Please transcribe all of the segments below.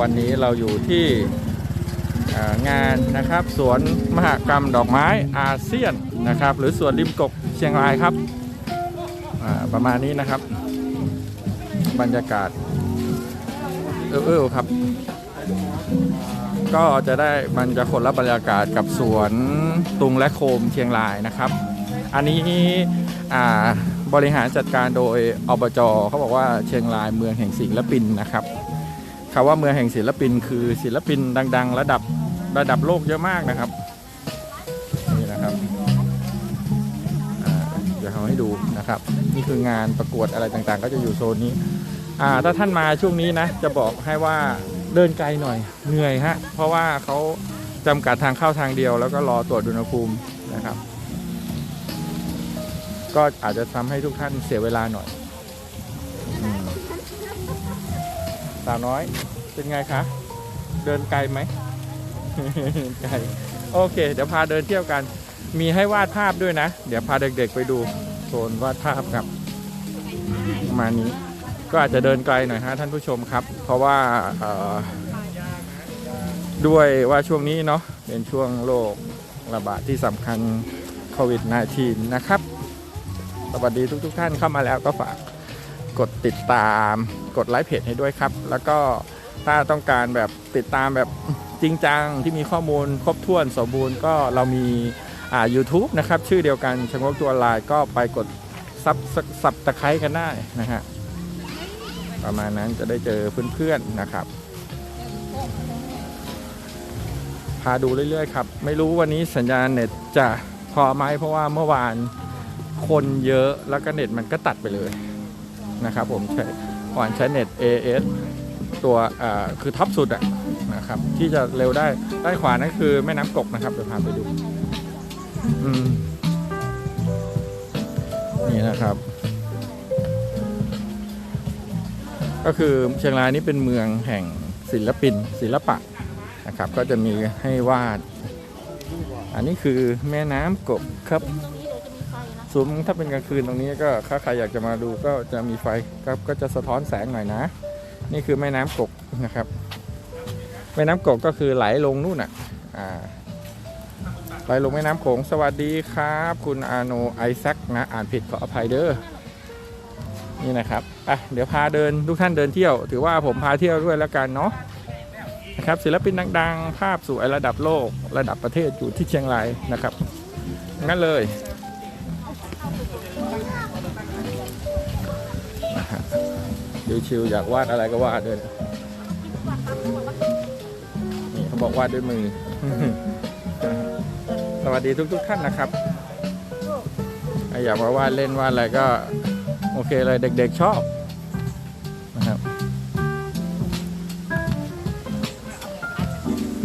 วันนี้เราอยู่ที่งานนะครับสวนมหกรรมดอกไม้อาเซียนนะครับ หรือสวนริมกกเชียงรายครับประมาณนี้นะครับ บรรยากาศเออๆครับ ก็จะได้มันจะคนละบรรยากาศกับสวนตุงและโคมเชียงรายนะครับ อันนี้บริหารจัดการโดยอบจเขาบอกว่าเชียงรายเมืองแห่งศิลปินนะครับ คำว่าเมืองแห่งศิลปิน คือศิลปินดัง ๆ ระดับระดับโลกเยอะมากนะครับนี่นะครับเดี๋ยวเขาให้ดูนะครับ นี่คืองานประกวดอะไรต่างๆ ก็จะอยู่โซนนี้อ่าถ้าท่านมาช่วงนี้นะ จะบอกให้ว่าเดินไกลหน่อยเหนื่อยฮะเพราะว่าเขาจำกัดทางเข้าทางเดียว แล้วก็รอตรวจอุณหภูมินะครับ ก็อาจจะทำให้ทุกท่านเสียเวลาหน่อยอืมสาวน้อย เป็นไงคะ เดินไกลไหมไกลโอเค เดี๋ยวพาเดินเที่ยวกัน มีให้วาดภาพด้วยนะ เดี๋ยวพาเด็กๆไปดูโซนวาดภาพครับประมาณนี้ก็อาจจะเดินไกลหน่อยฮะท่านผู้ชมครับ เพราะว่าด้วยว่าช่วงนี้เนาะเป็นช่วงโรคระบาดที่สำคัญโควิด -19 นะครับ สวัสดีทุกๆทท่านเข้ามาแล้วก็ฝากกดติดตามกดไลค์เพจให้ด้วยครับ แล้วก็ ถ้าต้องการแบบติดตามแบบจริงจังที่มีข้อมูลครบถ้วนสมบูรณ์ก็เรามีอ่า YouTube นะครับ ชื่อเดียวกันชงกตัวลายก็ไปกดซับซับตะไคร้กันได้นะฮะประมาณนั้นจะได้เจอเพื่อนๆนะครับ พาดูเรื่อยๆครับ ไม่รู้วันนี้สัญญาณเน็ตจะพอไหมเพราะว่าเมื่อวานคนเยอะแล้วก็เน็ตมันก็ตัดไปเลยนะครับผมใช้ก่อนใช้เน็ต AS ตัวคือท็อปสุดอะนะครับที่จะเร็วได้ด้านขวานั่นคือแม่น้ำกกนะครับเดี๋ยวพาไปดูนี่นะครับ ก็คือเชียงรายนี่เป็นเมืองแห่งศิลปินศิลปะนะครับ ก็จะมีให้วาด อันนี้คือแม่น้ำกกครับซุ้มถ้าเป็นกลางคืนตรงนี้ก็ถ้าใครอยากจะมาดูก็จะมีไฟครับก็จะสะท้อนแสงหน่อยนะ นี่คือแม่น้ำกกนะครับ แม่น้ำกกก็คือไหลลงนู่นอะอ่าไหลลงแม่น้ำโขงสวัสดีครับ คุณอาโนไอแซคนะ อ่านผิดขออภัยเด้อนี่นะครับอะเดี๋ยวพาเดินทุกท่านเดินเที่ยว ถือว่าผมพาเที่ยวด้วยแล้วกันเนาะนะครับศิลปินดัง ๆ ภาพสวยระดับโลก ระดับประเทศอยู่ที่เชียงรายนะครับงั้นเลย ชิวอยากวาดอะไรก็วาดเลยนี่เขาบอกวาดด้วยมือ สวัสดีทุก ๆทท่านนะครับใครอยากมาวาดเล่นวาดอะไรก็ โอเคเลยเด็ก ๆชอบนะครับ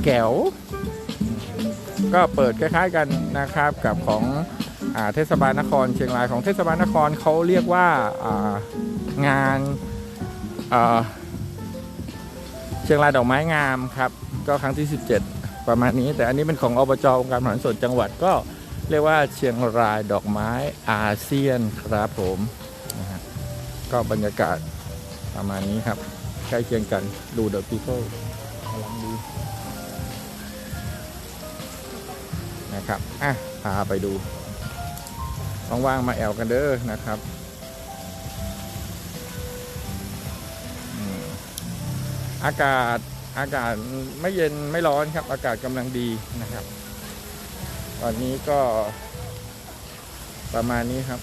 แก้วก็เปิดคล้าย ๆกันนะครับกับของอาเทศบาลนครเชียงรายของเทศบาลนครเขาเรียกว่าอ่างานอ่า เชียงรายดอกไม้งามครับ ก็ครั้งที่ 17 ประมาณนี้ แต่อันนี้เป็นของอบจองค์การบริหารส่วนจังหวัดก็เรียกว่าเชียงรายดอกไม้อาเซียนครับผมนะฮะก็บรรยากาศประมาณนี้ครับ ใกล้เคียงกันดูเดอะพีเพิลกำลังดีนะครับอะพาไปดูว่างๆมาแอลกันเด้อนะครับ อากาศอากาศไม่เย็นไม่ร้อนครับ อากาศกำลังดีนะครับ ตอนนี้ก็ประมาณนี้ครับ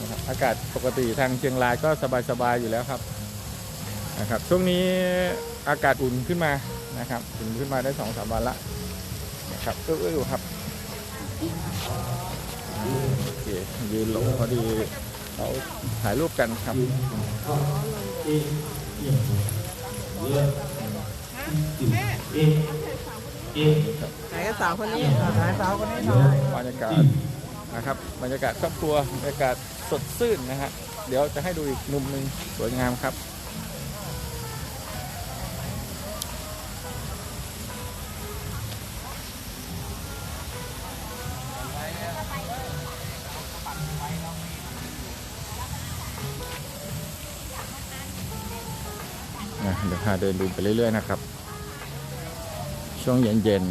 นะครับอากาศปกติทางเชียงรายก็สบายๆอยู่แล้วครับนะครับช่วงนี้อากาศอุ่นขึ้นมานะครับอุ่นขึ้นมาได้สองสามวันละนะครับเอื้อครับโอเคยืนลงพอดี เขาถ่ายรูปกันครับไหนก็สาวคนนี้ไหนสาวคนนี้หน่อยบรรยากาศนะครับบรรยากาศครอบครัวบรรยากาศสดชื่นนะฮะเดี๋ยวจะให้ดูอีกมุมหนึ่งสวยงามครับ พาเดินดูไปเรื่อยๆนะครับ ช่วงเย็น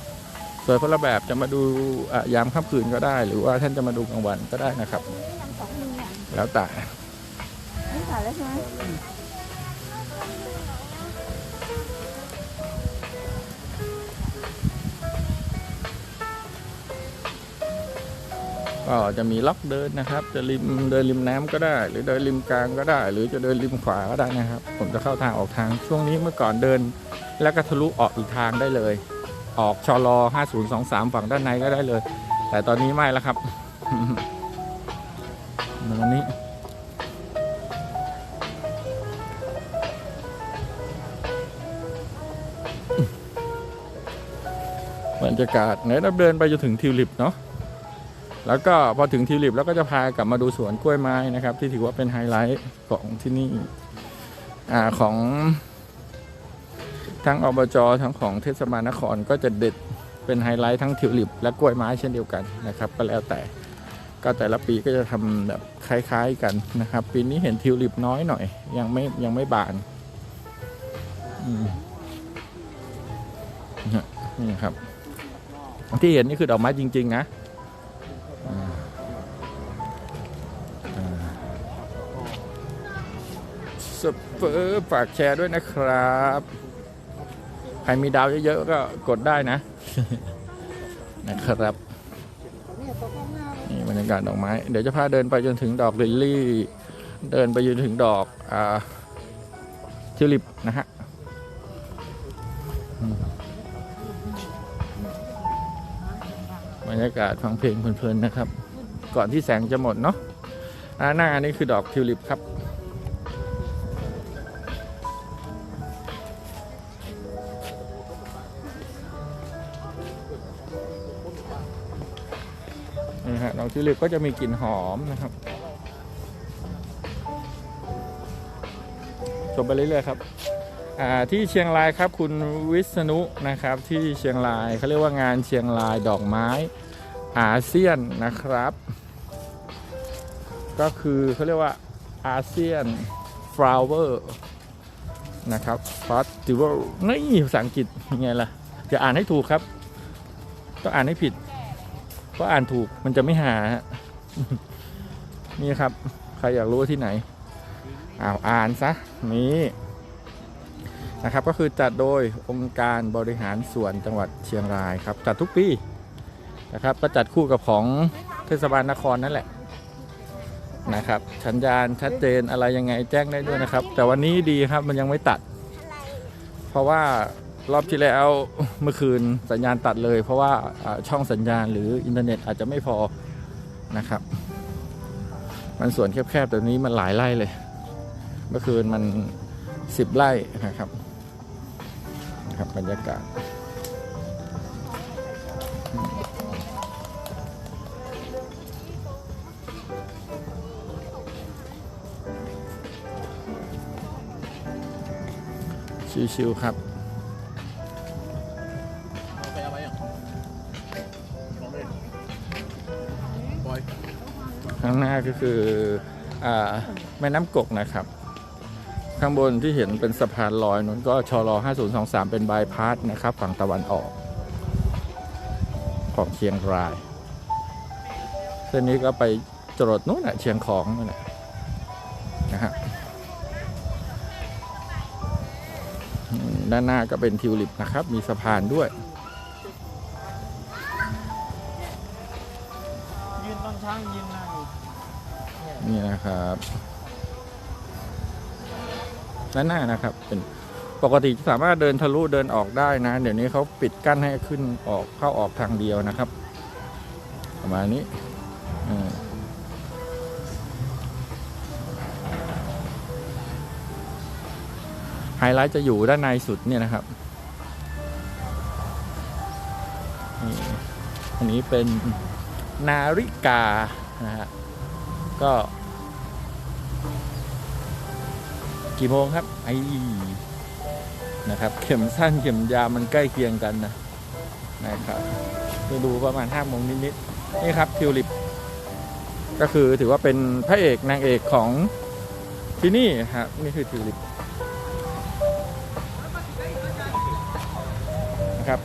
ๆสวยคนละแบบจะมาดูอะยามค่ำคืนก็ได้ หรือว่าท่านจะมาดูกลางวันก็ได้นะครับสองมืออะแล้วแต่ไม่ถ่ายแล้วใช่ไหม ก็จะมีล็อกเดินนะครับ จะริมเดินริมน้ำก็ได้ หรือเดินริมกลางก็ได้ หรือจะเดินริมขวาก็ได้นะครับ ผมจะเข้าทางออกทางช่วงนี้เมื่อก่อนเดิน แล้วก็ทะลุออกอีกทางได้เลย ออกชลอ5023 ฝั่งด้านในก็ได้เลย แต่ตอนนี้ไม่แล้วครับวันนี้บรรยากาศเนี่ยเราเดินไปจนถึงทิวลิปเนาะ แล้วก็พอถึงทิวลิปแล้วก็จะพากลับมาดูสวนกล้วยไม้นะครับ ที่ถือว่าเป็นไฮไลท์ของที่นี่อ่าของทั้งอบจทั้งของเทศบาลนครก็จะเด็ดเป็นไฮไลท์ทั้งทิวลิปและกล้วยไม้เช่นเดียวกันนะครับ ก็แล้วแต่ก็แต่ละปีก็จะทำแบบคล้าย ๆกันนะครับ ปีนี้เห็นทิวลิปน้อยหน่อย ยังไม่ยังไม่บานนี่ครับ ที่เห็นนี่คือดอกไม้จริง ๆ นะ สเปอร์ฝากแชร์ด้วยนะครับ ใครมีดาวเยอะๆก็กดได้นะ นะครับนี่บรรยากาศดอกไม้ เดี๋ยวจะพาเดินไปจนถึงดอกลิลลี่ เดินไปจนถึงดอกอ่าทิวลิปนะฮะบรรยากาศฟังเพลงเพลินๆนะครับ ก่อนที่แสงจะหมดเนาะอ่าหน้าอันนี้คือดอกทิวลิปครับ ลิปก็จะมีกลิ่นหอมนะครับชมไปเรื่อยๆครับที่เชียงรายครับคุณวิษณุนะครับ ที่เชียงรายเขาเรียกว่างานเชียงรายดอกไม้อาเซียนนะครับ ก็คือเขาเรียกว่าอาเซียนฟลาวเวอร์นะครับฟาสติวัลนี่ภาษาอังกฤษยังไงล่ะจะอ่านให้ถูกครับ ต้องอ่านให้ผิด เพราะอ่านถูกมันจะไม่หาฮะนี่ครับ ใครอยากรู้ว่าที่ไหนอ้าวอ่านซะนี่นะครับก็คือจัดโดยองค์การบริหารส่วนจังหวัดเชียงรายครับ จัดทุกปีนะครับก็จัดคู่กับของเทศบาลนครนั่นแหละนะครับสัญญาณชัดเจนอะไรยังไงแจ้งได้ด้วยนะครับ แต่วันนี้ดีครับมันยังไม่ตัด เพราะว่า รอบที่แล้วเมื่อคืนสัญญาณตัดเลย เพราะว่าช่องสัญญาณหรืออินเทอร์เน็ตอาจจะไม่พอนะครับ มันส่วนแคบๆแต่นี้มันหลายไร่เลย เมื่อคืนมันสิบไร่นะครับนะครับบรรยากาศชิวๆครับ ข้างหน้าก็คืออแม่น้ำกกนะครับ ข้างบนที่เห็นเป็นสะพานลอยนั้นก็ชล5023 เป็นบายพาสนะครับ ฝั่งตะวันออก ของเชียงราย เส้นนี้ก็ไปจรดนู้น่ะเชียงของนั่นน่ะนะฮะด้านหน้าก็เป็นทิวลิปนะครับ มีสะพานด้วย นะครับด้านหน้านะครับเป็นปกติจะสามารถเดินทะลุเดินออกได้นะ เดี๋ยวนี้เขาปิดกั้นให้ขึ้นออกเข้าออกทางเดียวนะครับ ประมาณนี้ไฮไลท์จะอยู่ด้านในสุดเนี่ยนะครับอันนี้เป็นนาฬิกานะฮะก็ กี่โมงครับ ไอ้นะครับ เข็มสั้นเข็มยาวมันใกล้เคียงกันนะนะครับจะดูประมาณห้าโมงนิดๆนี่ครับทิวลิป ก็คือถือว่าเป็นพระเอกนางเอกของที่นี่ครับนี่คือทิวลิปนะครับ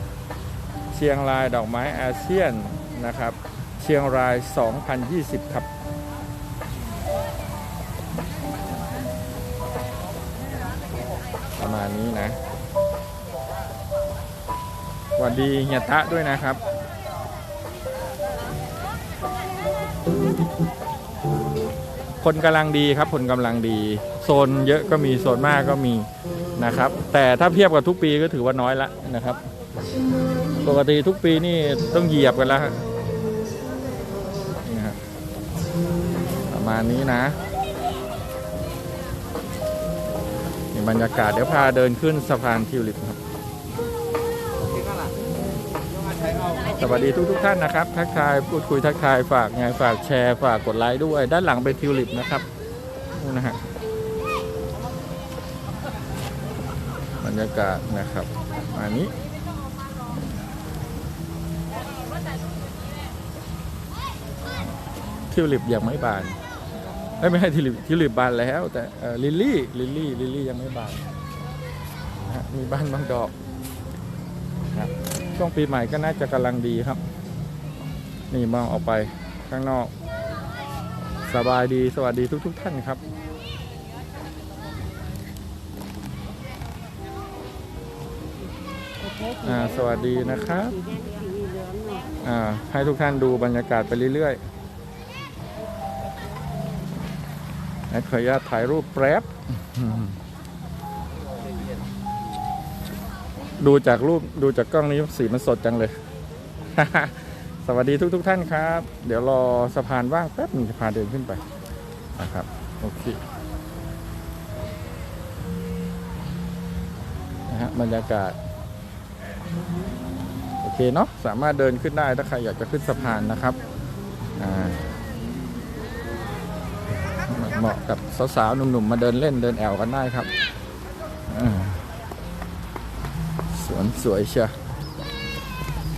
เชียงรายดอกไม้อาเซียนนะครับ เชียงราย 2020 ครับ ณนี้นะสวัสดีเฮียตะด้วยนะครับ คนกำลังดีครับ คนกำลังดี โซนเยอะก็มีโซนมากก็มีนะครับ แต่ถ้าเทียบกับทุกปีก็ถือว่าน้อยละนะครับ ปกติทุกปีนี่ต้องเหยียบกันแล้วประมาณนี้นะ บรรยากาศเดี๋ยวพาเดินขึ้นสะพานทิวลิปครับ สวัสดีทุกทุกๆท่านนะครับ ทักทายพูดคุยทักทายฝากไงฝากแชร์ฝากกดไลค์ด้วย ด้านหลังเป็นทิวลิปนะครับนู่นนะฮะบรรยากาศนะครับอันนี้ทิวลิปยังไม่บานเอ้ย ไม่ใช่ทิลิปทิลิปบานแล้ว แต่ลิลลี่ลิลลี่ลิลลี่ยังไม่บานนะมีบ้านบางดอกนะช่วงปีใหม่ก็น่าจะกำลังดีครับ นี่มองออกไปข้างนอก สบายดีสวัสดีทุก ๆท่านครับสวัสดีนะครับให้ทุกท่านดูบรรยากาศไปเรื่อยๆ แอดขออนุญาตถ่ายรูปแป๊บ ดูจากรูปดูจากกล้องนี้สีมันสดจังเลย สวัสดีทุกๆท่านครับ เดี๋ยวรอสะพานว่างแป๊บหนึงจะพาเดินขึ้นไปนะครับ โอเคนะฮะบรรยากาศ โอเคเนาะสามารถเดินขึ้นได้ถ้าใครอยากจะขึ้นสะพานนะครับ เหมาะกับสาวๆหนุ่มๆมาเดินเล่นเดินแอวกันได้ครับสวนสวยเชียว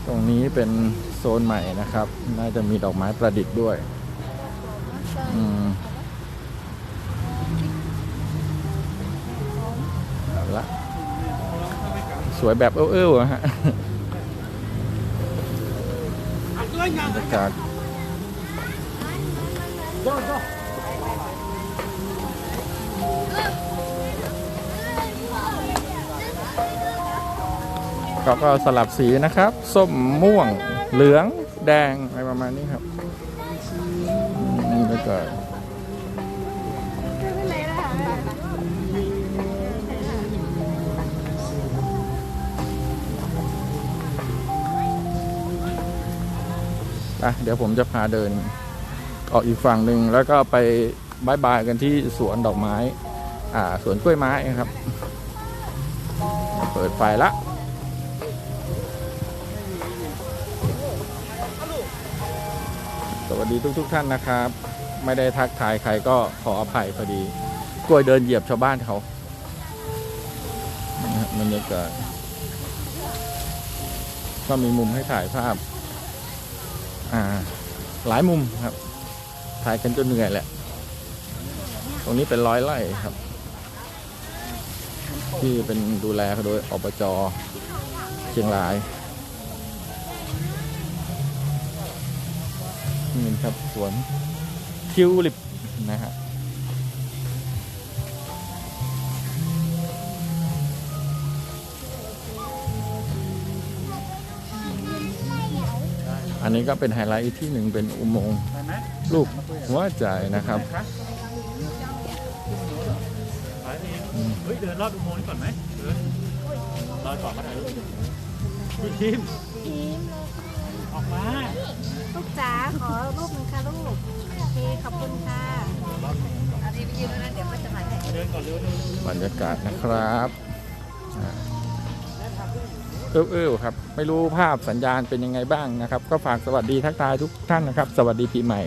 ตรงนี้เป็นโซนใหม่นะครับ น่าจะมีดอกไม้ประดิษฐ์ด้วยอืมเอาละสวยแบบเอ้อๆอะฮะบรรยากาศ เขาก็สลับสีนะครับ ส้มม่วงเหลืองแดงอะไรประมาณนี้ครับอืมบรรยากาศอะเดี๋ยวผมจะพาเดินออกอีกฝั่งหนึ่งแล้วก็ไปบายบายกันที่สวนดอกไม้ อ่าสวนกล้วยไม้ครับ เปิดไฟละ ดีทุกๆท่านนะครับ ไม่ได้ทักทายใครก็ขออภัยพอดี กล้วยเดินเหยียบชาวบ้านเขานะฮะบรรยากาศก็มีมุมให้ถ่ายภาพ อ่า หลายมุมครับ ถ่ายกันจนเหนื่อยแหละ ตรงนี้เป็นร้อยไร่ครับ ที่เป็นดูแลโดยอบจเชียงราย นี่ครับสวนทิวลิปนะฮะอันนี้ก็เป็นไฮไลท์อีกที่หนึ่งเป็นอุโมงค์ลูกหัวใจนะครับเฮ้ยเดินรอบอุโมงค์นี้ก่อนไหมเดินรอก่อนก็ได้พี่ทีมออกมา ลูกจ๋าขอรูปหนึ่งค่ะลูกโอเคขอบคุณค่ะอันนี้ไปยืนแล้วนะเดี๋ยวมันจะถ่ายให้เดินก่อนเร็วเร็วบรรยากาศนะครับเอื้อเอื้อครับ ไม่รู้ภาพสัญญาณเป็นยังไงบ้างนะครับ ก็ฝากสวัสดีทักทายทุกท่านนะครับ สวัสดีปีใหม่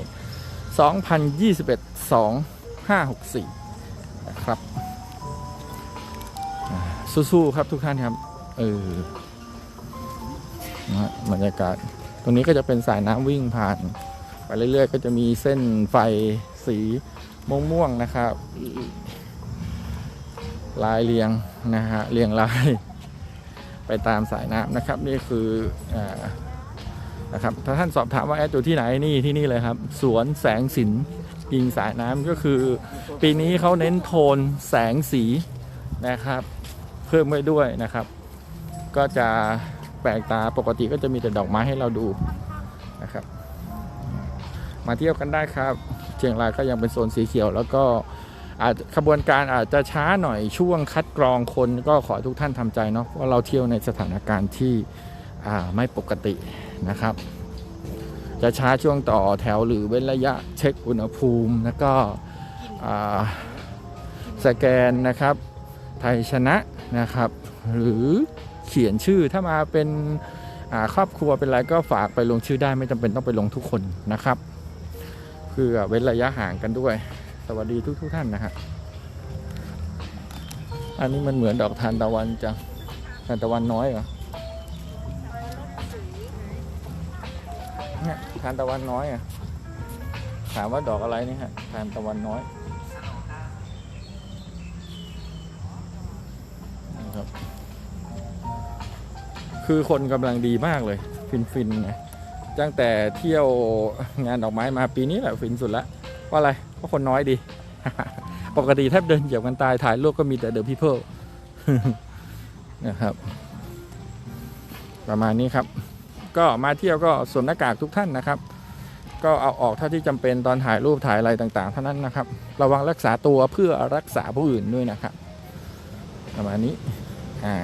2021 2564 นะครับ สู้ๆครับทุกท่านครับ เออนะบรรยากาศ ตรงนี้ก็จะเป็นสายน้ำวิ่งผ่าน ไปเรื่อยๆ ก็จะมีเส้นไฟสีม่วงๆนะครับ ลายเรียงนะฮะเรียงลายไปตามสายน้ำนะครับ นี่คืออนะครับถ้าท่านสอบถามว่าแอดอยู่ที่ไหนนี่ที่นี่เลยครับ สวนแสงสินยิงสายน้ำก็คือ ปีนี้เขาเน้นโทนแสงสีนะครับ เพิ่มไว้ด้วยนะครับ ก็จะ ปลกตาปกติก็จะมีแต่ดอกไม้ให้เราดูนะครับ มาเที่ยวกันได้ครับเชียงรายก็ยังเป็นโซนสีเขียว แล้วก็อาจขบวนการอาจจะช้าหน่อยช่วงคัดกรองคนก็ขอทุกท่านทำใจเนาะว่าเราเที่ยวในสถานการณ์ที่ไม่ปกตินะครับ จะช้าช่วงต่อแถวหรือเว้นระยะเช็คอุณหภูมิแล้วก็สแกนนะครับ ไทยชนะนะครับ หรือ ขียนชื่อ ถ้ามาเป็นครอบครัวเป็นอะไรก็ฝากไปลงชื่อได้ไม่จำเป็นต้องไปลงทุกคนนะครับเพื่อเว้นระยะห่างกันด้วย สวัสดีทุกทุกท่านนะฮะอันนี้มันเหมือนดอกทานตะวันจังทานตะวันน้อยเหรอเนี่ยทานตะวันน้อยอะถามว่าดอกอะไรนี่ฮะทานตะวันน้อย คือคนกำลังดีมากเลย ฟินฟินๆไงตั้งแต่เที่ยวงานดอกไม้มาปีนี้แหละฟินสุดละเพราะอะไรเพราะคนน้อยดี ปกติแทบเดินเหยียบกันตายถ่ายรูปก็มีแต่เดอะพีเพิลนะครับ ประมาณนี้ครับ ก็มาเที่ยวก็สวมหน้ากากทุกท่านนะครับ ก็เอาออกเท่าที่จำเป็นตอนถ่ายรูปถ่ายอะไรต่างๆ เท่านั้นนะครับ ระวังรักษาตัวเพื่อรักษาผู้อื่นด้วยนะครับ ประมาณนี้อ่า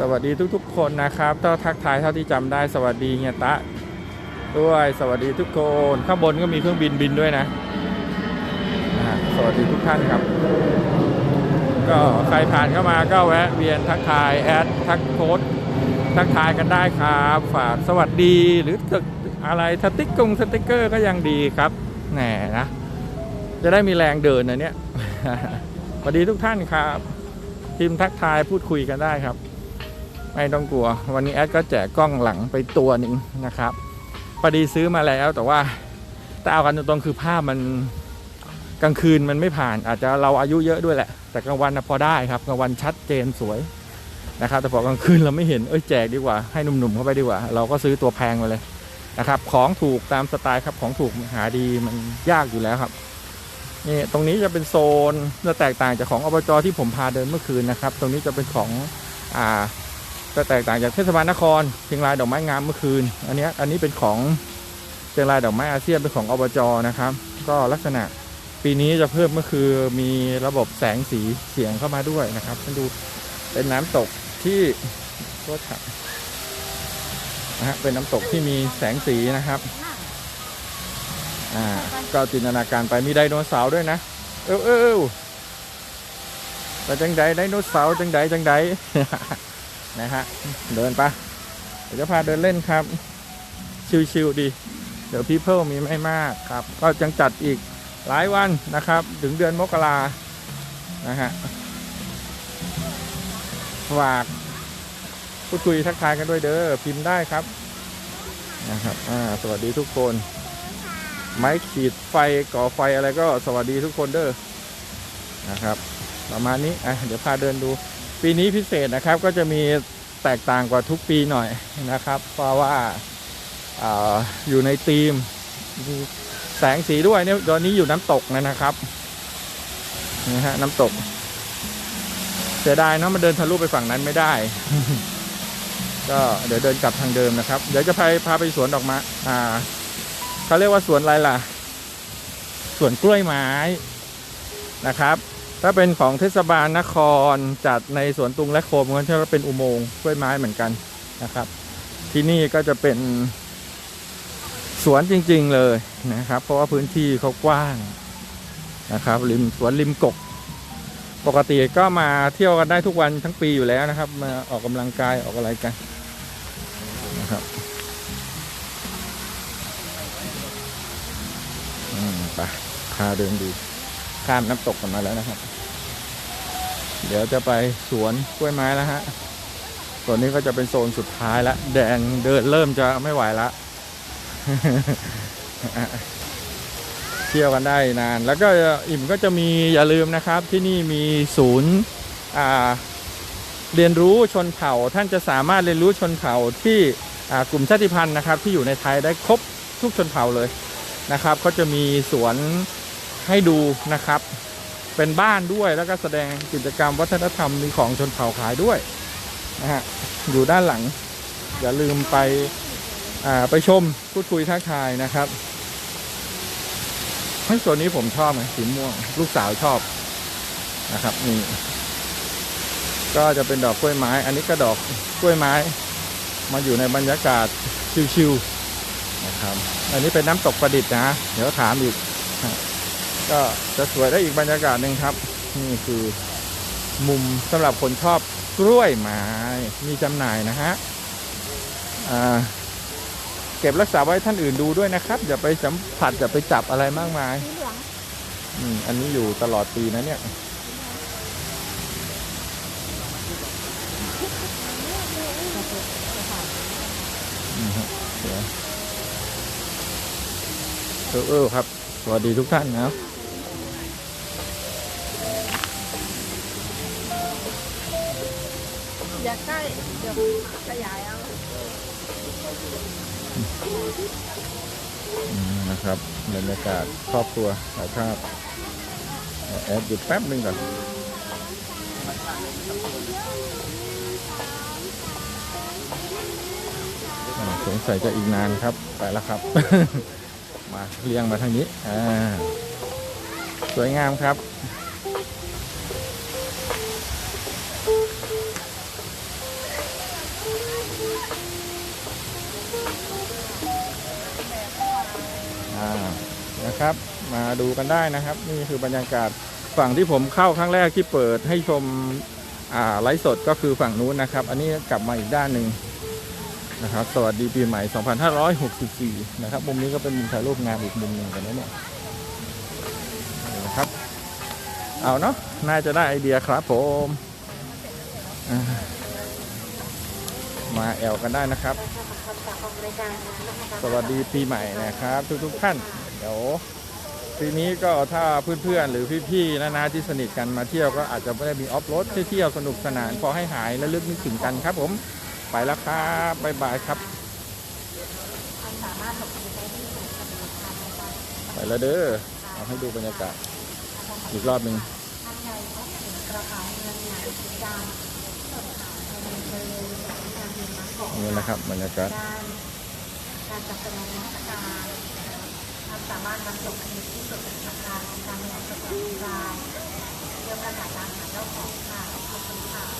สวัสดีทุกๆ คนนะครับถ้าทักทายเท่าที่จำได้สวัสดีเฮียตะ ด้วยสวัสดีทุกคน ข้างบนก็มีเครื่องบินบินด้วยนะสวัสดีทุกท่านครับ ก็ใครผ่านเข้ามาก็แวะเวียนทักทายแอดทักโพสทักทายกันได้ครับฝากสวัสดีหรือตึกอะไรสติ๊กกงสติ๊กเกอร์ก็ยังดีครับแหน่นะจะได้มีแรงเดินนะเนี่ยสวัสดีทุกท่านครับพิมพ์ทักทายพูดคุยกันได้ครับ ไม่ต้องกลัว วันนี้แอดก็แจกกล้องหลังไปตัวหนึ่งนะครับพอดีซื้อมาแล้วแต่ว่าแต่เอากันตรงๆคือภาพมันกลางคืนมันไม่ผ่าน อาจจะเราอายุเยอะด้วยแหละ แต่กลางวันนะพอได้ครับกลางวันชัดเจนสวยนะครับ แต่พอกลางคืนเราไม่เห็นเอ้ยแจกดีกว่าให้หนุ่มๆเข้าไปดีกว่า เราก็ซื้อตัวแพงมาเลยนะครับ ของถูกตามสไตล์ครับของถูกหาดีมันยากอยู่แล้วครับนี่ตรงนี้จะเป็นโซนจะแตกต่างจากของอบจที่ผมพาเดินเมื่อคืนนะครับ ตรงนี้จะเป็นของอ่า จะแตกต่างจากเทศบาลนครเชียงรายดอกไม้งามเมื่อคืน อันนี้อันนี้เป็นของเชียงรายดอกไม้อาเซียนเป็นของอบจนะครับ ก็ลักษณะปีนี้จะเพิ่มก็คือมีระบบแสงสีเสียงเข้ามาด้วยนะครับท่านดูเป็นน้ำตกที่รถขับนะฮะเป็นน้ำตกที่มีแสงสีนะครับอ่าก็จินตนาการไปมีไดโนเสาร์ด้วยนะ เออเออเออแต่จังใดไดโนเสาร์จังใดจังใด นะฮะ เดินไปะเดี๋ยวจะพาเดินเล่นครับ ชิวๆดี เดี๋ยวพี่เพิ่มมีไม่มากครับ ก็ยังจัดอีกหลายวันนะครับ ถึงเดือนมกรานะฮะฝากพูดคุยทักทายกันด้วยเด้อพิมพ์ได้ครับนะครับสวัสดีทุกคน ไม้ขีดไฟก่อไฟอะไรก็สวัสดีทุกคนเด้อนะครับ ประมาณนี้อะเดี๋ยวพาเดินดู ปีนี้พิเศษนะครับก็จะมีแตกต่างกว่าทุกปีหน่อยนะครับ เพราะว่าอาอยู่ในธีมแสงสีด้วยเนี่ยตอนนี้อยู่น้ำตกนะครับนี่ฮะน้ำตกเสียดายเนาะมันเดินทะลุไปฝั่งนั้นไม่ได้ ก็เดี๋ยวเดินกลับทางเดิมนะครับ เดี๋ยวจะพาพาไปสวนดอกไม้อ่าเขาเรียกว่าสวนอะไรล่ะสวนกล้วยไม้นะครับ ถ้าเป็นของเทศบาลนครจัดในสวนตุงและโคมก็จะเป็นอุโมงค์กล้วยไม้เหมือนกันนะครับ ที่นี่ก็จะเป็นสวนจริง ๆเลยนะครับ เพราะว่าพื้นที่เขากว้างนะครับริมสวนริมกก ปกติก็มาเที่ยวกันได้ทุกวันทั้งปีอยู่แล้วนะครับ มาออกกำลังกายออกอะไรกันนะครับอืมไปพาเดินดู ข้ามน้ำตกกันมาแล้วนะครับ เดี๋ยวจะไปสวนกล้วยไม้แล้วฮะส่วนนี้ก็จะเป็นโซนสุดท้ายแล้วแดงเดินเริ่มจะไม่ไหวละเที่ยวกันได้นาน แล้วก็อิ่มก็จะมีอย่าลืมนะครับ ที่นี่มีศูนย์เรียนรู้ชนเผ่า ท่านจะสามารถเรียนรู้ชนเผ่าที่กลุ่มชาติพันธุ์นะครับ ที่อยู่ในไทยได้ครบทุกชนเผ่าเลยนะครับ ก็จะมีสวน ให้ดูนะครับ เป็นบ้านด้วยแล้วก็แสดงกิจกรรมวัฒนธรรมมีของชนเผ่าขายด้วยนะฮะอยู่ด้านหลัง อย่าลืมไปอ่าไปชมพูดคุยทักทายนะครับเฮ้ส่วนนี้ผมชอบไงสีม่วง ลูกสาวชอบนะครับนี่ก็จะเป็นดอกกล้วยไม้ อันนี้ก็ดอกกล้วยไม้ มาอยู่ในบรรยากาศชิวๆนะครับ อันนี้เป็นน้ำตกประดิษฐ์นะ เดี๋ยวถามอีก ก็จะสวยได้อีกบรรยากาศหนึ่งครับ นี่คือมุมสำหรับคนชอบกล้วยไม้มีจำหน่ายนะฮะเก็บรักษาไว้ท่านอื่นดูด้วยนะครับ อย่าไปสัมผัสอย่าไปจับอะไรมากมายอืมอันนี้อยู่ตลอดปีนะเนี่ยเดี๋ยวเออเออครับ สวัสดีทุกท่านนะครับ อย่าใกล้เดี๋ยวขยายเอานะครับบรรยากาศครอบครัวถ่ายภาพแอดหยุดแป๊บหนึ่งก่อนสงสัยจะอีกนานครับ ไปแล้วครับ มาเรียงมาทางนี้ อ่า สวยงามครับ นะครับ มาดูกันได้นะครับ นี่คือบรรยากาศฝั่งที่ผมเข้าครั้งแรกที่เปิดให้ชมไลฟ์สดก็คือฝั่งนู้นนะครับ อันนี้กลับมาอีกด้านหนึ่งนะครับ สวัสดีปีใหม่ 2564 นะครับ มุมนี้ก็เป็นมุมถ่ายรูปงานอีกมุมหนึ่งกันนะเนี่ยนี่นะครับ เอาเนาะ น่าจะได้ไอเดียครับผมอ่า มาแอลกันได้นะครับ สวัสดีปีใหม่นะครับ ทุกๆท่านเดี๋ยวปีนี้ก็ถ้าเพื่อนๆหรือพี่ๆนะนะที่สนิทกันมาเที่ยวก็อาจจะไม่ได้มีออฟโรดที่เที่ยวสนุกสนานพอให้หายและลึกนึกถึงกันครับผมไปแล้วครับบ๊ายบายครับไปแล้วเด้อเอาให้ดูบรรยากาศอีกรอบหนึ่งนี่นะ นี่นะครับบรรยากาศการจัดแสดงนัตกรรมคสามารถบรรจุที่สุดในสัปดาห์การมีอัตรากาเรื่องการหาร้านเจ้าของค่ะ